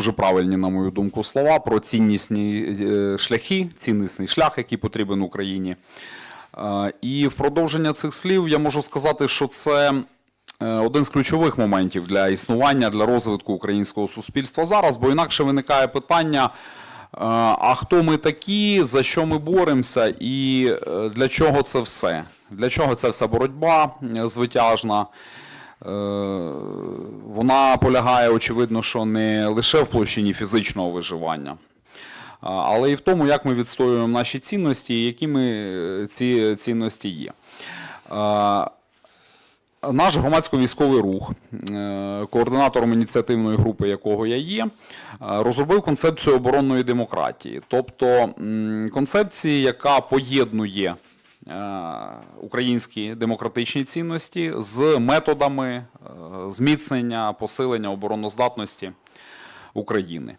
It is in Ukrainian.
дуже правильні, на мою думку, слова про ціннісні е, шляхи, ціннісний шлях, який потрібен Україні. Е, І в продовження цих слів я можу сказати, що це е, один з ключових моментів для існування, для розвитку українського суспільства зараз, бо інакше виникає питання. А хто ми такі, за що ми боремося, і для чого це все? Для чого ця вся боротьба звитяжна? Вона полягає, очевидно, що не лише в площині фізичного виживання, але і в тому, як ми відстоюємо наші цінності і якими е, ці цінності є. Наш громадсько-військовий рух, е, координатором ініціативної групи якого я є, розробив концепцію оборонної демократії, тобто концепції, яка поєднує е, українські демократичні цінності з методами зміцнення, посилення обороноздатності України.